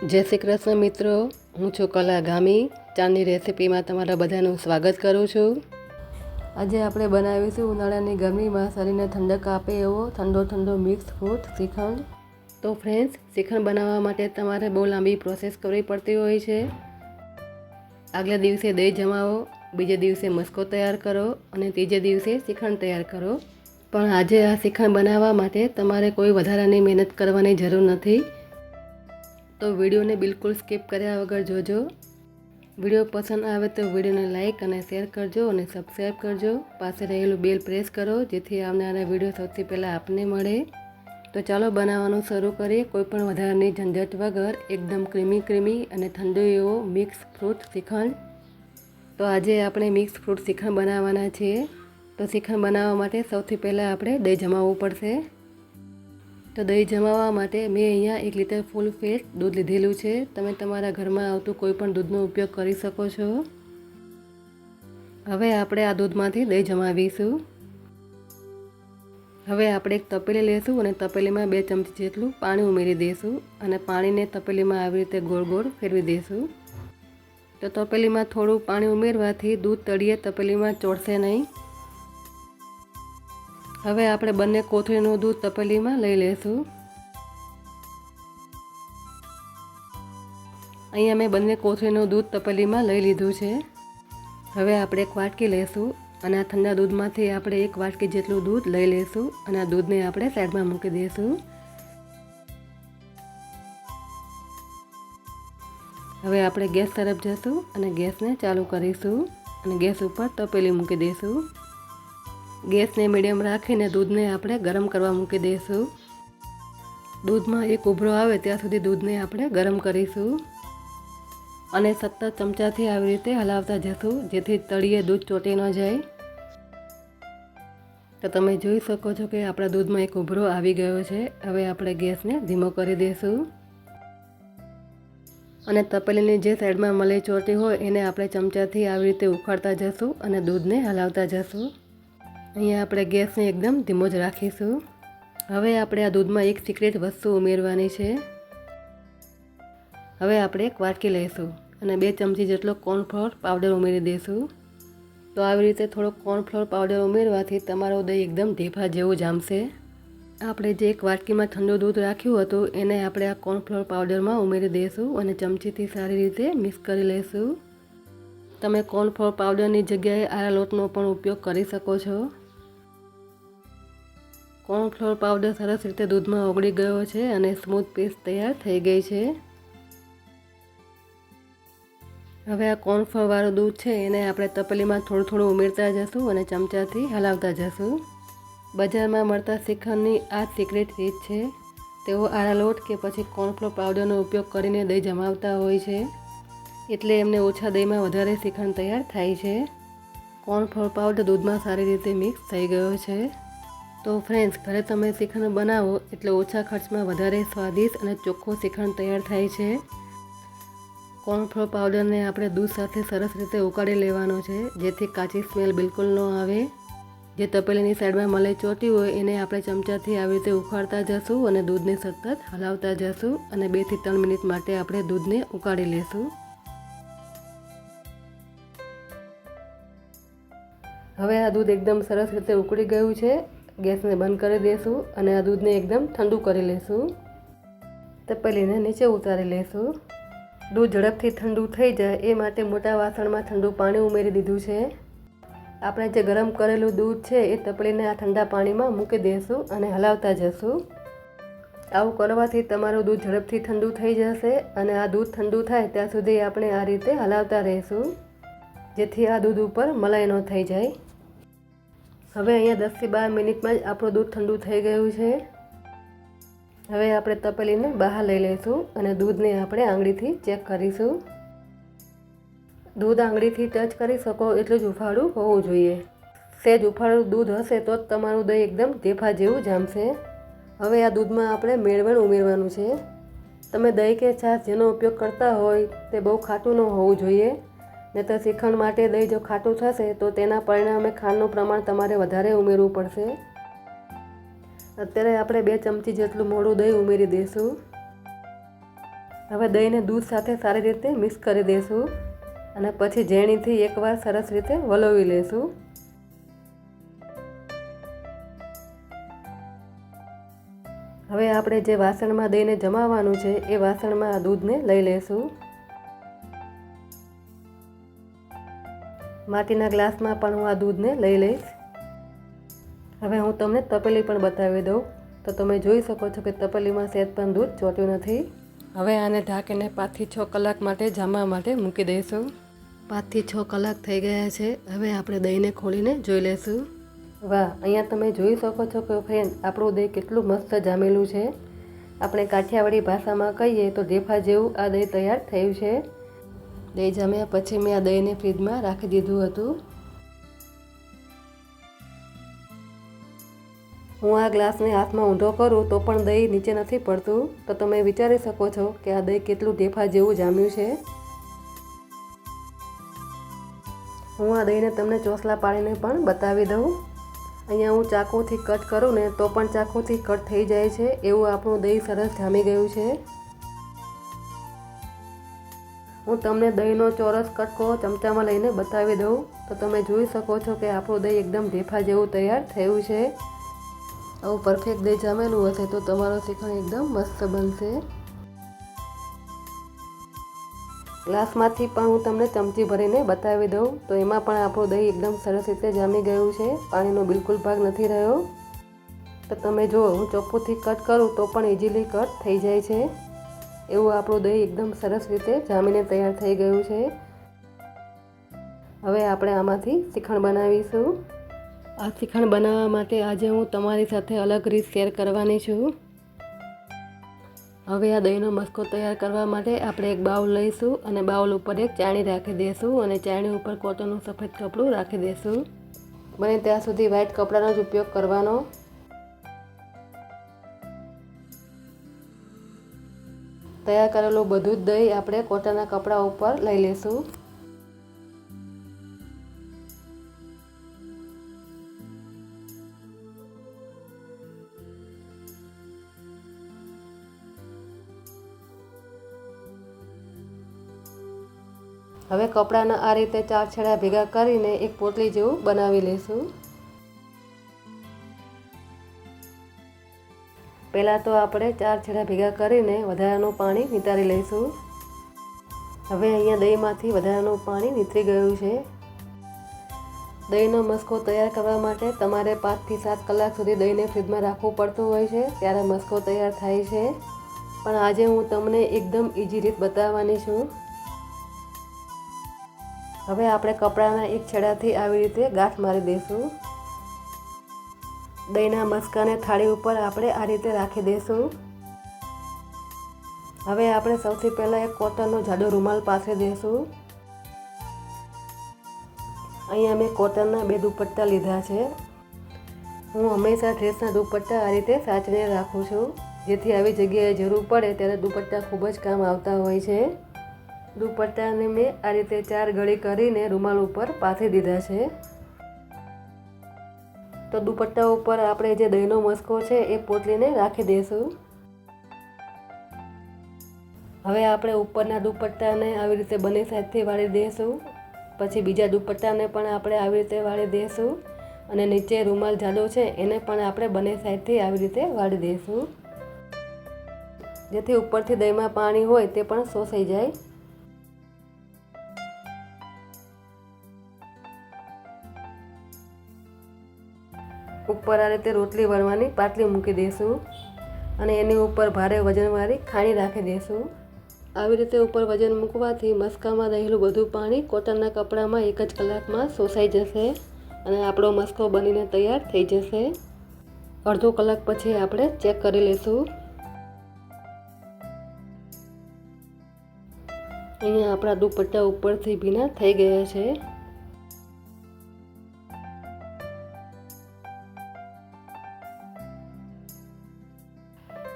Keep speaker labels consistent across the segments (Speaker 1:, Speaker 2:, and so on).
Speaker 1: જય શ્રી કૃષ્ણ મિત્રો, હું છું કલા ગામી ચાની રેસીપીમાં તમારા બધાનું સ્વાગત કરું છું. આજે આપણે બનાવીશું ઉનાળાની ગરમીમાં શરીરને ઠંડક આપે એવો ઠંડો ઠંડો મિક્સ ફ્રૂટ શ્રીખંડ. તો ફ્રેન્ડ્સ શ્રીખંડ બનાવવા માટે તમારે બહુ લાંબી પ્રોસેસ કરવી પડતી હોય છે. આગલા દિવસે દહીં જમાવો, બીજે દિવસે મસ્કો તૈયાર કરો અને ત્રીજે દિવસે શ્રીખંડ તૈયાર કરો. પણ આજે આ શ્રીખંડ બનાવવા માટે તમારે કોઈ વધારાની મહેનત કરવાની જરૂર નથી. તો વિડીયોને બિલકુલ સ્કીપ કર્યા વગર જોજો. વીડિયો પસંદ આવે તો વિડીયોને લાઇક અને શેર કરજો અને સબસ્ક્રાઈબ કરજો. પાસે રહેલું બેલ પ્રેસ કરો જેથી આવનારા વીડિયો સૌથી પહેલાં આપને મળે. તો ચાલો બનાવવાનું શરૂ કરીએ. કોઈપણ વધારાની ઝંઝટ વગર એકદમ ક્રીમી ક્રીમી અને ઠંડો એવો મિક્સ ફ્રૂટ શ્રીખંડ. તો આજે આપણે મિક્સ ફ્રૂટ શ્રીખંડ બનાવવાના છીએ. તો શ્રીખંડ બનાવવા માટે સૌથી પહેલાં આપણે દહીં જમાવવું પડશે. તો દહીં જમાવવા માટે મેં અહીંયા એક લીટર ફૂલ ફેટ દૂધ લીધેલું છે. તમે તમારા ઘરમાં આવતું કોઈ પણ દૂધનો ઉપયોગ કરી શકો છો. હવે આપણે આ દૂધમાંથી દહીં જમાવીશું. હવે આપણે એક તપેલી લેશું અને તપેલીમાં બે ચમચી જેટલું પાણી ઉમેરી દઈશું અને પાણીને તપેલીમાં આવી રીતે ગોળ ગોળ ફેરવી દઈશું. તો તપેલીમાં થોડું પાણી ઉમેરવાથી દૂધ તળીએ તપેલીમાં ચોળશે નહીં. હવે આપણે બંને કોથળીનું દૂધ તપેલીમાં લઈ લઈશું અહીંયા મેં બંને કોથળીનું દૂધ તપેલીમાં લઈ લીધું છે. હવે આપણે એક વાટકી લઈશું અને આ ઠંડા દૂધમાંથી આપણે એક વાટકી જેટલું દૂધ લઈ લઈશું અને આ દૂધને આપણે સાઈડમાં મૂકી દઈશું હવે આપણે ગેસ તરફ જઈશું અને ગેસને ચાલુ કરીશું અને ગેસ ઉપર તપેલી મૂકી દઈશું ગેસને મીડિયમ રાખીને દૂધને આપણે ગરમ કરવા મૂકી દઈશું. દૂધમાં એક ઉભરો આવે ત્યાં સુધી દૂધને આપણે ગરમ કરીશું. અને સતત ચમચાથી આવી રીતે હલાવતા જશું, જેથી તળીએ દૂધ ચોટી ન જાય. તો તમે જોઈ શકો છો કે આપણા દૂધમાં એક ઉભરો આવી ગયો છે. હવે આપણે ગેસને ધીમો કરી દઈશું. અને તપેલીની જે સાઈડમાં મલાઈ ચોટી હોય, એને આપણે ચમચાથી આવી રીતે ઉખાડતા જશું અને દૂધને હલાવતા જશું. અહીંયા આપણે ગેસને એકદમ ધીમો જ રાખીશું. હવે આપણે આ દૂધમાં એક સિક્રેટ વસ્તુ ઉમેરવાની છે. હવે આપણે એક વાટકી લઈશું અને બે ચમચી જેટલો કોર્નફ્લોર પાવડર ઉમેરી દઈશું. તો આવી રીતે થોડો કોર્નફ્લોર પાવડર ઉમેરવાથી તમારો દહીં એકદમ ઢેફા જેવું જામશે. આપણે જે એક વાટકીમાં ઠંડુ દૂધ રાખ્યું હતું, એને આપણે આ કોર્નફ્લોર પાવડરમાં ઉમેરી દઈશું અને ચમચીથી સારી રીતે મિક્સ કરી લઈશું. તમે કોર્નફ્લોર પાવડરની જગ્યાએ આ લોટનો પણ ઉપયોગ કરી શકો છો. કોર્નફ્લોર પાવડર સરસ રીતે દૂધમાં ઓગળી ગયો છે અને સ્મૂથ પેસ્ટ તૈયાર થઈ ગઈ છે. હવે આ કોર્નફ્લોરવાળું દૂધ છે એને આપણે તપેલીમાં થોડું થોડું ઉમેરતા જશું અને ચમચાથી હલાવતા જશું. બજારમાં મળતા શ્રીખંડની આ સિક્રેટ રીત છે. તેઓ આરા લોટ કે પછી કોર્નફ્લોર પાવડરનો ઉપયોગ કરીને દહીં જમાવતા હોય છે. એટલે એમને ઓછા દહીંમાં વધારે શ્રીખંડ તૈયાર થાય છે. કોર્નફ્લોર પાવડર દૂધમાં સારી રીતે મિક્સ થઈ ગયો છે. તો ફ્રેન્ડ્સ ઘરે તમે શ્રીખંડ બનાવો, એટલે ઓછા ખર્ચમાં વધારે સ્વાદિષ્ટ અને ચોખ્ખો શ્રીખંડ તૈયાર થાય છે. કોર્નફ્લોર પાવડરને આપણે દૂધ સાથે સરસ રીતે ઉકાળી લેવાનો છે, જેથી કાચી સ્મેલ બિલકુલ ન આવે. જે તપેલીની સાઈડમાં મલાઈ ચોટી હોય, એને આપણે ચમચાથી આવી રીતે ઉકાળતા જશું અને દૂધને સતત હલાવતા જશું અને બેથી ત્રણ મિનિટ માટે આપણે દૂધને ઉકાળી લેશું. હવે આ દૂધ એકદમ સરસ રીતે ઉકળી ગયું છે. ગેસને બંધ કરી દઈશું અને આ દૂધને એકદમ ઠંડુ કરી લઈશું તપેલીને નીચે ઉતારી લઈશું દૂધ ઝડપથી ઠંડુ થઈ જાય એ માટે મોટા વાસણમાં ઠંડુ પાણી ઉમેરી દીધું છે. આપણે જે ગરમ કરેલું દૂધ છે એ તપેલીને આ ઠંડા પાણીમાં મૂકી દઈશું અને હલાવતા જશું. આવું કરવાથી તમારું દૂધ ઝડપથી ઠંડુ થઈ જશે અને આ દૂધ ઠંડુ થાય ત્યાં સુધી આપણે આ રીતે હલાવતા રહીશું. જેથી આ દૂધ ઉપર મલાઈ ન થઈ જાય. હવે અહીંયા દસથી બાર મિનિટમાં જ આપણું દૂધ ઠંડુ થઈ ગયું છે. હવે આપણે તપેલીને બહાર લઈ લઈશું અને દૂધને આપણે આંગળીથી ચેક કરીશું. દૂધ આંગળીથી ટચ કરી શકો એટલું જ ઉફાળું હોવું જોઈએ. સેજ ઉફાળું દૂધ હશે તો જ તમારું દહીં એકદમ ઢેફા જેવું જામશે. હવે આ દૂધમાં આપણે મેળવણ ઉમેરવાનું છે. તમે દહીં કે છાશ જેનો ઉપયોગ કરતા હોય તે બહુ ખાટું ન હોવું જોઈએ. નહીં તો શ્રીખંડ માટે દહીં જો ખાટું થશે, તો તેના પરિણામે ખાંડનું પ્રમાણ તમારે વધારે ઉમેરવું પડશે. અત્યારે આપણે બે ચમચી જેટલું મોડું દહીં ઉમેરી દઈશું. હવે દહીંને દૂધ સાથે સારી રીતે મિક્સ કરી દઈશું અને પછી ઝેણીથી એકવાર સરસ રીતે વલોવી લેશું હવે આપણે જે વાસણમાં દહીંને જમાવવાનું છે, એ વાસણમાં આ દૂધને લઈ લઈશું. માટીના ગ્લાસમાં પણ હું આ દૂધને લઈ લઈશ. હવે હું તમને તપેલી પણ બતાવી દઉં. તો તમે જોઈ શકો છો કે તપેલીમાં સહેજ પણ દૂધ ચોટ્યું નથી. હવે આને ઢાંકીને પાંચથી છ કલાક માટે જામવા માટે મૂકી દઈશું. પાંચથી છ કલાક થઈ ગયા છે. હવે આપણે દહીંને ખોલીને જોઈ લઈશું. વાહ, અહીંયા તમે જોઈ શકો છો કે ફ્રેન્ડ, આપણું દહીં કેટલું મસ્ત જામેલું છે. આપણે કાઠિયાવાડી ભાષામાં કહીએ તો ઢેફા જેવું આ દહીં તૈયાર થયું છે. દહીં જામ્યા પછી મેં આ દહીંને ફ્રીજમાં રાખી દીધું હતું. હું આ ગ્લાસને હાથમાં ઊંધો કરું તો પણ દહીં નીચે નથી પડતું. તો તમે વિચારી શકો છો કે આ દહીં કેટલું ઢેફા જેવું જામ્યું છે. હું આ દહીંને તમને ચોસલા પાડીને પણ બતાવી દઉં. અહીંયા હું ચાકુથી કટ કરું ને તો પણ ચાકુથી કટ થઈ જાય છે. એવું આપણું દહીં સરસ જામી ગયું છે. હું તમને દહીંનો ચોરસ કટકો ચમચામાં લઈને બતાવી દઉં. તો તમે જોઈ શકો છો કે આપણું દહીં એકદમ ઢેફા જેવું તૈયાર થયું છે. આવું પરફેક્ટ દહીં જામેલું હશે તો તમારો શ્રીખંડ એકદમ મસ્ત બનશે. ગ્લાસમાંથી પણ હું તમને ચમચી ભરીને બતાવી દઉં. તો એમાં પણ આપણું દહીં એકદમ સરસ રીતે જામી ગયું છે. પાણીનો બિલકુલ ભાગ નથી રહ્યો. તો તમે જો હું ચોખ્ખુંથી કટ કરું તો પણ ઇઝીલી કટ થઈ જાય છે. એવું આપણું દહીં એકદમ સરસ રીતે જામીને તૈયાર થઈ ગયું છે. હવે આપણે આમાંથી શ્રીખંડ બનાવીશું. આ શ્રીખંડ બનાવવા માટે આજે હું તમારી સાથે અલગ રીત શેર કરવાની છું. હવે આ દહીંનો મસ્કો તૈયાર કરવા માટે આપણે એક બાઉલ લઈશું અને બાઉલ ઉપર એક ચાણી રાખી દઈશું અને ચાણી ઉપર કોટનનું સફેદ કપડું રાખી દઈશું બને ત્યાં સુધી વ્હાઇટ કપડાનો જ ઉપયોગ કરવાનો. તૈયાર કરેલું બધું જ દહીં આપણે કોટનના કપડા ઉપર લઈ લઈશું. હવે કપડાના આ રીતે ચાર છેડા ભેગા કરીને એક પોટલી જેવું બનાવી લઈશું. પહેલાં તો આપણે ચાર છેડા ભેગા કરીને વધારાનું પાણી નિતારી લઈશું. હવે અહીંયા દહીંમાંથી વધારાનું પાણી નીતરી ગયું છે. દહીંનો મસ્કો તૈયાર કરવા માટે તમારે પાંચથી સાત કલાક સુધી દહીંને ફ્રીજમાં રાખવું પડતું હોય છે, ત્યારે મસ્કો તૈયાર થાય છે. પણ આજે હું તમને એકદમ ઇઝી રીત બતાવવાની છું. હવે આપણે કપડાના એક છેડાથી આવી રીતે ગાંઠ મારી દઈશું. દહીંના મસ્કાને થાળી ઉપર આપણે આ રીતે રાખી દઈશું. હવે આપણે સૌથી પહેલાં એક કોટનનો જાડો રૂમાલ પાસે દઈશું. અહીંયા મેં કોટનના બે દુપટ્ટા લીધા છે. હું હંમેશા ડ્રેસના દુપટ્ટા આ રીતે સાચવીને રાખું છું. જેથી આવી જગ્યાએ જરૂર પડે ત્યારે દુપટ્ટા ખૂબ જ કામ આવતા હોય છે. દુપટ્ટાને મેં આ રીતે ચાર ગળી કરીને રૂમાલ ઉપર પાથરી દીધા છે. તો દુપટ્ટા ઉપર આપણે જે દહીંનો મસ્કો છે એ પોટલીને રાખી દઈશું. હવે આપણે ઉપરના દુપટ્ટાને આવી રીતે બંને સાઈડથી વાળી દઈશું. પછી બીજા દુપટ્ટાને પણ આપણે આવી રીતે વાળી દઈશું. અને નીચે રૂમાલ જાડો છે એને પણ આપણે બંને સાઈડથી આવી રીતે વાળી દઈશું. જેથી ઉપરથી દહીંમાં પાણી હોય તે પણ શોષાઈ જાય. ઉપર આ રીતે રોટલી વણવાની પાટલી મૂકી દઈશું અને એની ઉપર ભારે વજનવાળી ખાણી રાખી દઈશું આવી રીતે ઉપર વજન મૂકવાથી મસ્કામાં રહેલું બધું પાણી કોટનના કપડામાં એક જ કલાકમાં શોષાઈ જશે અને આપણો મસ્કો બનીને તૈયાર થઈ જશે. અડધો કલાક પછી આપણે ચેક કરી લઈશું અહીંયા આપણા દુપટ્ટા ઉપરથી ભીના થઈ ગયા છે.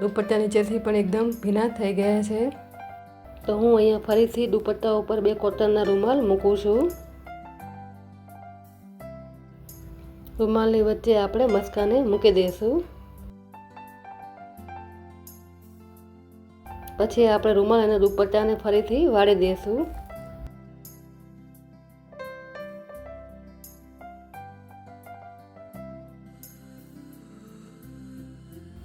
Speaker 1: દુપટ્ટા નીચેથી પણ એકદમ ભીના થઈ ગયા છે. તો હું અહીંયા ફરીથી દુપટ્ટા ઉપર બે કોટનના રૂમાલ મૂકું છું. રૂમાલની વચ્ચે આપણે મસ્કાને મૂકી દઈશું પછી આપણે રૂમાલ અને દુપટ્ટાને ફરીથી વાળી દઈશું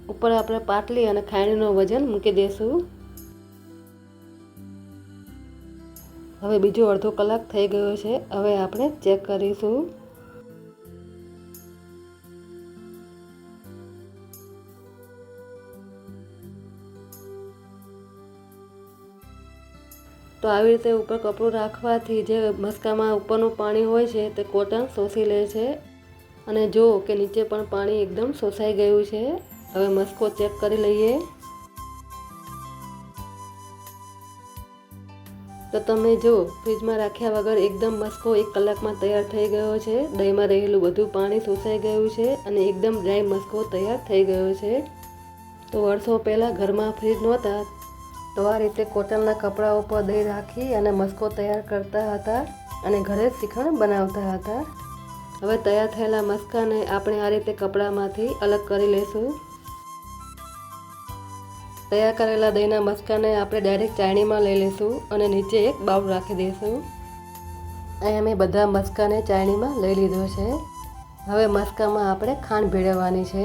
Speaker 1: ઉપર આપણે પાટલી અને ખાંડનું વજન મૂકી દઈશું હવે બીજો અડધો કલાક થઈ ગયો છે, હવે આપણે ચેક કરીશું. તો આવી રીતે ઉપર કપડું રાખવાથી જે મસ્કામાં ઉપરનું પાણી હોય છે, તે કોટન શોષી લે છે. અને જો કે નીચે પણ પાણી એકદમ શોષાઈ ગયું છે. હવે મસ્કો ચેક કરી લઈએ. તો તમે જો, ફ્રીજમાં રાખ્યા વગર એકદમ મસ્કો એક કલાકમાં તૈયાર થઈ ગયો છે. દહીંમાં રહેલું બધું પાણી શોષાઈ ગયું છે અને એકદમ ડ્રાય મસ્કો તૈયાર થઈ ગયો છે. તો વર્ષો પહેલાં ઘરમાં ફ્રીજ નહોતા. તો આ રીતે કોટનના કપડા ઉપર દહીં રાખી અને મસ્કો તૈયાર કરતા હતા અને ઘરે જ શ્રીખંડ બનાવતા હતા. હવે તૈયાર થયેલા મસ્કાને આપણે આ રીતે કપડામાંથી અલગ કરી લઈશું તૈયાર કરેલા દહીંના મસ્કાને આપણે ડાયરેક્ટ ચાયણીમાં લઈ લઈશું અને નીચે એક બાઉલ રાખી દઈશું. અહીંયા મેં બધા મસ્કાને ચાયણીમાં લઈ લીધો છે. હવે મસ્કામાં આપણે ખાંડ ભેળવવાની છે.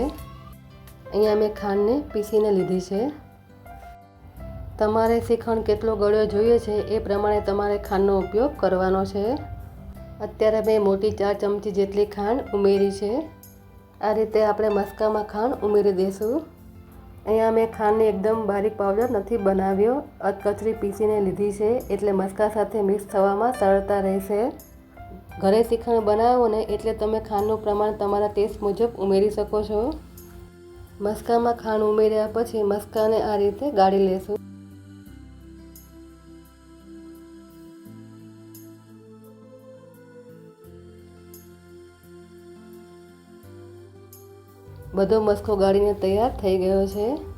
Speaker 1: અહીંયા મેં ખાંડને પીસીને લીધી છે. તમારે શ્રીખંડ કેટલો ગળ્યો જોઈએ છે એ પ્રમાણે તમારે ખાંડનો ઉપયોગ કરવાનો છે. અત્યારે મેં મોટી ચાર ચમચી જેટલી ખાંડ ઉમેરી છે. આ રીતે આપણે મસ્કામાં ખાંડ ઉમેરી દઈશું. અહીંયા મેં ખાંડને એકદમ બારીક પાવડર નથી બનાવ્યો. અધકચરી પીસીને લીધી છે. એટલે મસ્કા સાથે મિક્સ થવામાં સરળતા રહેશે. ઘરે શ્રીખંડ બનાવો ને એટલે તમે ખાંડનું પ્રમાણ તમારા ટેસ્ટ મુજબ ઉમેરી શકો છો. મસ્કામાં ખાંડ ઉમેર્યા પછી મસ્કાને આ રીતે ગાળી લેશું. બધો મસ્કો ગાળીને તૈયાર થઈ ગયો છે.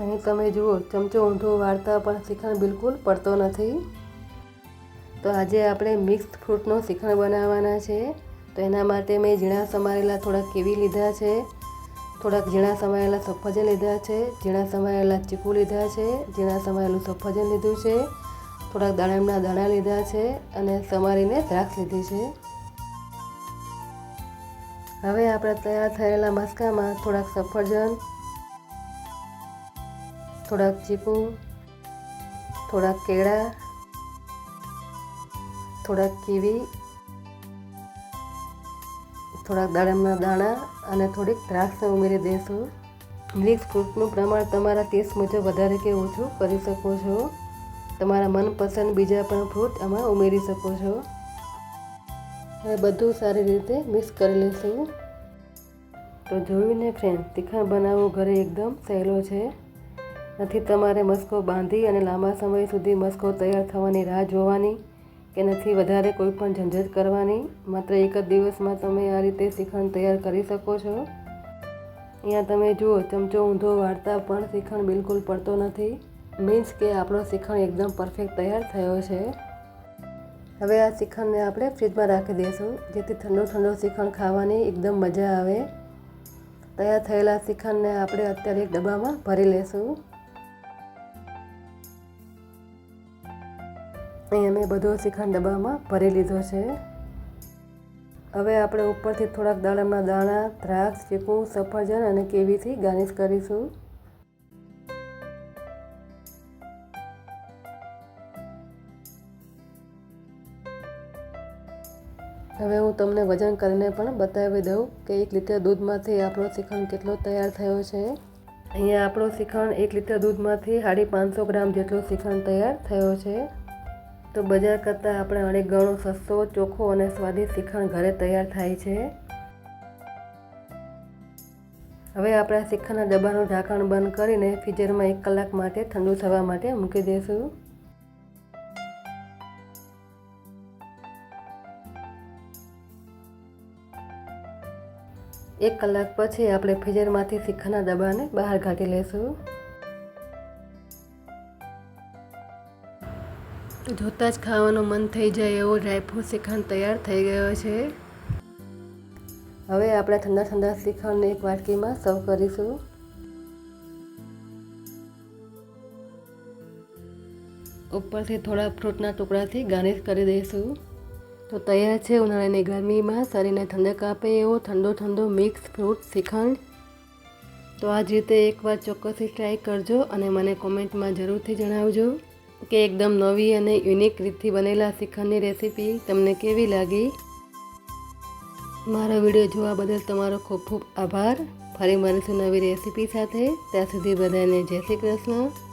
Speaker 1: અહીં તમે જુઓ, ચમચો ઊંધો વાળતા પણ શ્રીખંડ બિલકુલ પડતો નથી. તો આજે આપણે મિક્સ ફ્રૂટનો શ્રીખંડ બનાવવાના છે. તો એના માટે મેં ઝીણા સમારેલા થોડાક કેવી લીધા છે. થોડાક ઝીણા સમાયેલા સફરજન લીધા છે. ઝીણા સમાયેલા ચીકુ લીધા છે. ઝીણા સમાયેલું સફરજન લીધું છે. થોડાક દાડમના દાણા લીધા છે અને સમારીને દ્રાક્ષ લીધી છે. હવે આપણે તૈયાર થયેલા મસ્કામાં થોડાક સફરજન, થોડાક ચીકુ, થોડાક કેળા, થોડાક કીવી, થોડાક દાડમના દાણા અને થોડીક દ્રાક્ષ ઉમેરી દઈશું મિક્સ ફ્રૂટનું પ્રમાણ તમારા ટેસ્ટ મુજબ વધારે કે ઓછું કરી શકો છો. તમારા મનપસંદ બીજા પણ ફ્રૂટ આમાં ઉમેરી શકો છો. હવે બધું સારી રીતે મિક્સ કરી લઈશું. તો જોયું ફ્રેન્ડ તીખા બનાવવું ઘરે એકદમ સહેલો છે. નથી તમારે મસ્કો બાંધી અને લાંબા સમય સુધી મસ્કો તૈયાર થવાની રાહ જોવાની કે નથી વધારે કોઈ પણ ઝંઝટ કરવાની? માત્ર એક જ દિવસમાં તમે આ રીતે શ્રીખંડ તૈયાર કરી શકો છો. અહીંયા તમે જુઓ, ચમચો ઊંધો વાળતા પણ શ્રીખંડ બિલકુલ પડતો નથી. મીન્સ કે આપણો શ્રીખંડ એકદમ પરફેક્ટ તૈયાર થયો છે. હવે આ શ્રીખંડને આપણે ફ્રીજમાં રાખી દઈશું, જેથી ઠંડો ઠંડો શ્રીખંડ ખાવાની એકદમ મજા આવે. તૈયાર થયેલા શ્રીખંડને આપણે અત્યારે એક ડબ્બામાં ભરી લેશું. અહીં મેં બધો શ્રીખંડ ડબ્બામાં ભરી લીધો છે. હવે આપણે ઉપરથી થોડાક દાડમના દાણા, દ્રાક્ષ, ચીકુ, સફરજન અને કેવીથી ગાર્નિશ કરીશું. હવે હું તમને વજન કરીને પણ બતાવી દઉં કે એક લીટર દૂધમાંથી આપણો શ્રીખંડ કેટલો તૈયાર થયો છે. અહીંયા આપણો શ્રીખંડ એક લીટર દૂધમાંથી સાડી પાંચસો ગ્રામ જેટલો શ્રીખંડ તૈયાર થયો છે. તો બજાર કરતાં આપણે અનેક ગણો સસ્તો, ચોખ્ખો અને સ્વાદિષ્ટ શ્રીખંડ ઘરે તૈયાર થાય છે. હવે આપણે શ્રીખંડના ડબ્બાનું ઢાંકણ બંધ કરીને ફ્રીઝરમાં એક કલાક માટે ઠંડુ થવા માટે મૂકી દઈશું એક કલાક પછી આપણે ફ્રીઝરમાંથી શીખાના દબાને બહાર કાઢી લઈશું જોતાં જ ખાવાનું મન થઈ જાય એવો ડ્રાયફ્રૂટ શ્રીખંડ તૈયાર થઈ ગયો છે. હવે આપણે ઠંડા ઠંડા શ્રીખંડને એક વાટકીમાં સર્વ કરીશું. ઉપરથી થોડા ફ્રૂટના ટુકડાથી ગાર્નિશ કરી દઈશું. તો તૈયાર છે ઉનાળાની ગરમીમાં શરીરને ઠંડક આપે એવો ઠંડો ઠંડો મિક્સ ફ્રૂટ શ્રીખંડ. તો આ જ રીતે એકવાર ચોક્કસથી ટ્રાય કરજો અને મને કોમેન્ટમાં જરૂરથી જણાવજો કે એકદમ નવી અને યુનિક રીતથી બનેલા શ્રીખંડની રેસીપી તમને કેવી લાગી. મારો વીડિયો જોવા બદલ તમારો ખૂબ ખૂબ આભાર. ફરી મળીશું નવી રેસીપી સાથે. ત્યાં સુધી બધાને જય શ્રી કૃષ્ણ.